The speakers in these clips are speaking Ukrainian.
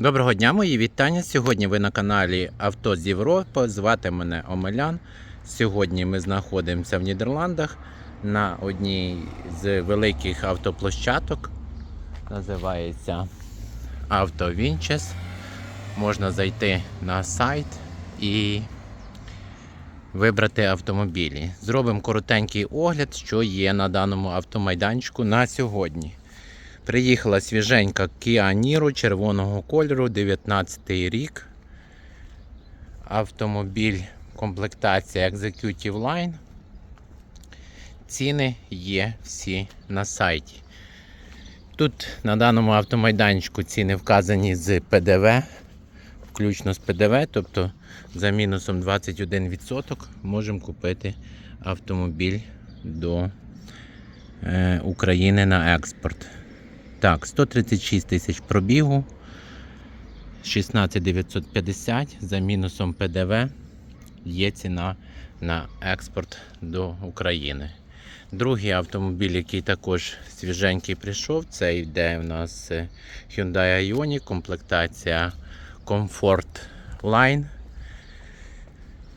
Доброго дня, мої вітання. Сьогодні ви на каналі Авто з Європи. Звати мене Омелян. Сьогодні ми знаходимося в Нідерландах на одній з великих автоплощадок. Називається Авто Вінчес. Можна зайти на сайт і вибрати автомобілі. Зробимо коротенький огляд, що є на даному автомайданчику на сьогодні. Приїхала свіженька Kia Niro червоного кольору, 19 рік. Автомобіль комплектація Executive Line. Ціни є всі на сайті. Тут на даному автомайданчику ціни вказані з ПДВ, включно з ПДВ, тобто за мінусом 21% можемо купити автомобіль до е, України на експорт. Так, 136 тисяч пробігу, 16950 за мінусом ПДВ є ціна на експорт до України. Другий автомобіль, який також свіженький прийшов, це йде у нас е, Hyundai Ioniq, комплектація Comfort Line.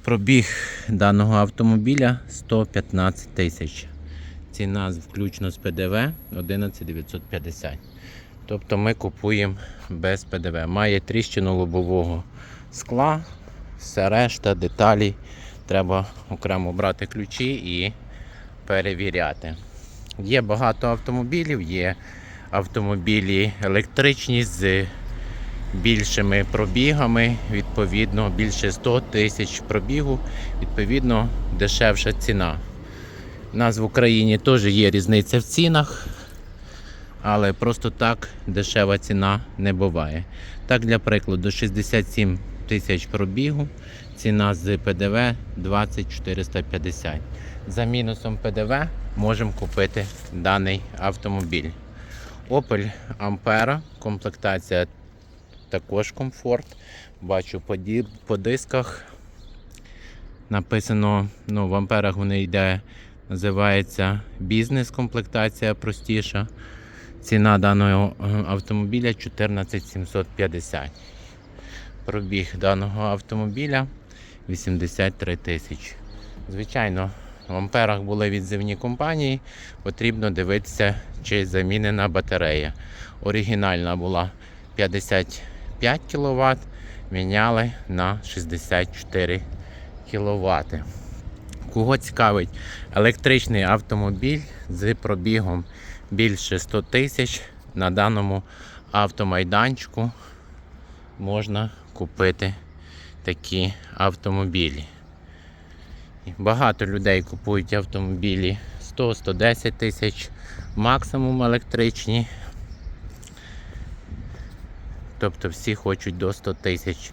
Пробіг даного автомобіля 115 тисяч. Ціна включно з ПДВ 11950. Тобто ми купуємо без ПДВ. Має тріщину лобового скла, все решта, деталі. Треба окремо брати ключі і перевіряти. Є багато автомобілів, є автомобілі електричні з більшими пробігами, відповідно, більше 100 тисяч пробігу, відповідно, дешевша ціна. У нас в Україні теж є різниця в цінах, але просто так дешева ціна не буває. Так, для прикладу, 67 тисяч пробігу, ціна з ПДВ 2450. За мінусом ПДВ можемо купити даний автомобіль. Opel Ampera, комплектація також комфорт. Бачу по, ді- по дисках. Написано, ну, в амперах вони йде Називається бізнес комплектація простіша. Ціна даного е, автомобіля 14750. Пробіг даного автомобіля 83 тисячі. Звичайно, в амперах були відзивні компанії. Потрібно дивитися, чи замінена батарея. Оригінальна була 55 кВт, міняли на 64 кВт. Кого цікавить електричний автомобіль з пробігом більше 100 тисяч на даному автомайданчику можна купити такі автомобілі. Багато людей купують автомобілі 100-110 тисяч, максимум електричні. Тобто всі хочуть до 100 тисяч.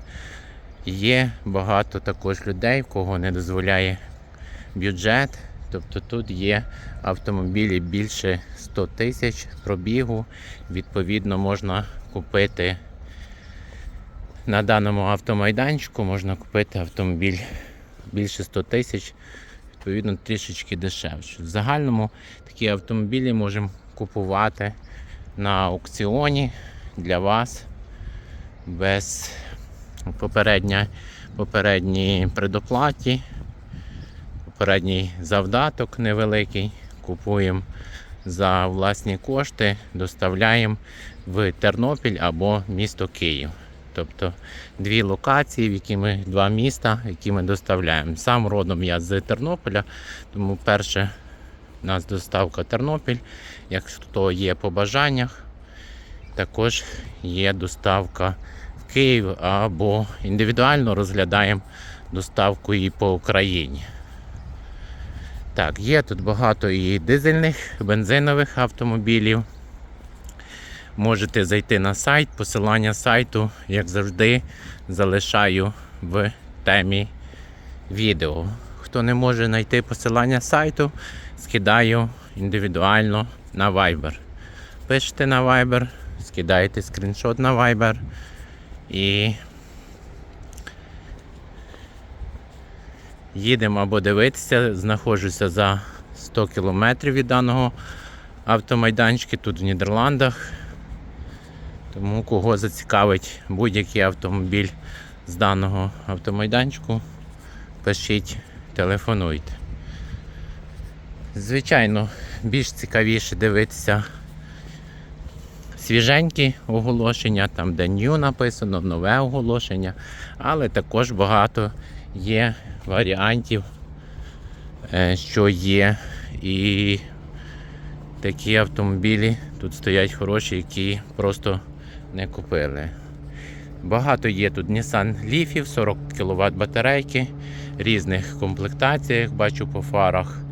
Є багато також людей, кого не дозволяє бюджет. Тобто тут є автомобілі більше 100 тисяч пробігу. Відповідно, можна купити на даному автомайданчику, можна купити автомобіль більше 100 тисяч, відповідно, трішечки дешевше. В загальному такі автомобілі можемо купувати на аукціоні для вас без попередньої предоплаті попередній завдаток невеликий. Купуємо за власні кошти, доставляємо в Тернопіль або місто Київ. Тобто дві локації, в які ми два міста, які ми доставляємо. Сам родом я з Тернополя, тому перше у нас доставка Тернопіль. Якщо є по бажаннях, також є доставка в Київ або індивідуально розглядаємо доставку і по Україні. Так, є тут багато і дизельних, бензинових автомобілів. Можете зайти на сайт, посилання сайту, як завжди, залишаю в темі відео. Хто не може знайти посилання сайту, скидаю індивідуально на Viber. Пишете на Viber, скидаєте скріншот на Viber і Їдемо або дивитися, знаходжуся за 100 кілометрів від даного автомайданчика тут в Нідерландах. Тому кого зацікавить будь-який автомобіль з даного автомайданчику, пишіть, телефонуйте. Звичайно, більш цікавіше дивитися свіженькі оголошення, там де new написано, нове оголошення, але також багато є варіантів, е, що є і такі автомобілі тут стоять хороші, які просто не купили. Багато є тут Nissan Leafів, 40 кВт батарейки, різних комплектаціях, бачу по фарах.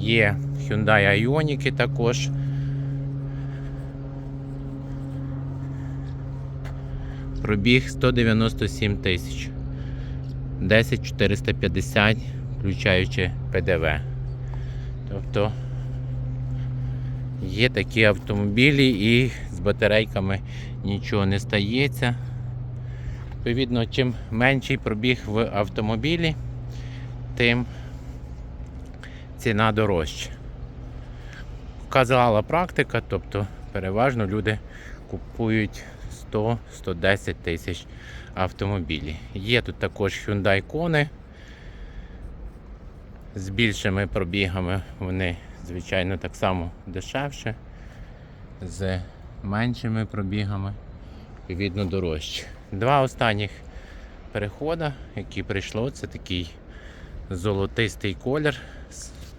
Є Hyundai Ioniq також. Пробіг 197 тисяч. 10 450, включаючи ПДВ. Тобто є такі автомобілі і з батарейками нічого не стається. Відповідно, чим менший пробіг в автомобілі, тим ціна дорожча. Показала практика, тобто переважно люди купують 100-110 тисяч автомобілів. Є тут також Hyundai Kona з більшими пробігами, вони, звичайно, так само дешевше, з меншими пробігами, відповідно, дорожче. Два останніх переходи, які прийшло, це такий золотистий колір,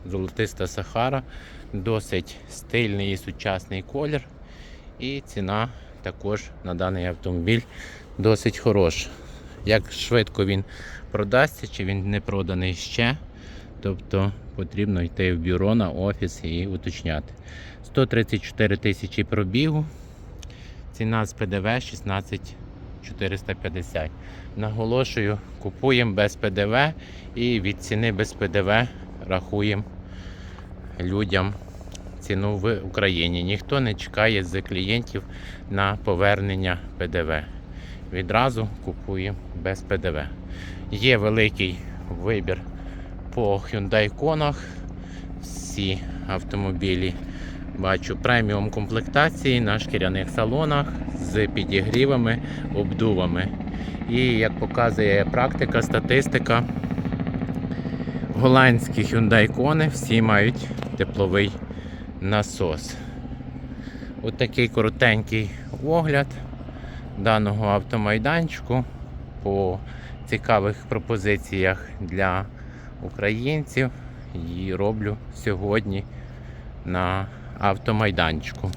золотиста Сахара, досить стильний і сучасний колір. І ціна також на даний автомобіль досить хороша. Як швидко він продасться, чи він не проданий ще. Тобто потрібно йти в бюро на офіс і уточняти. 134 тисячі пробігу. Ціна з ПДВ 16 450. Наголошую, купуємо без ПДВ і від ціни без ПДВ рахуємо людям ціну в Україні. Ніхто не чекає з клієнтів на повернення ПДВ. Відразу купуємо без ПДВ. Є великий вибір по Hyundai Kona. Всі автомобілі бачу преміум комплектації на шкіряних салонах з підігрівами, обдувами. І як показує практика, статистика, голландські Hyundai Kona всі мають тепловий насос. Ось такий коротенький огляд даного автомайданчику по цікавих пропозиціях для українців і роблю сьогодні на автомайданчику.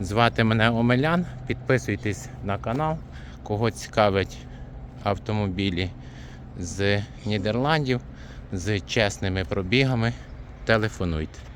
Звати мене Омелян. Підписуйтесь на канал, кого цікавить автомобілі з Нідерландів з чесними пробігами. Телефонуйте.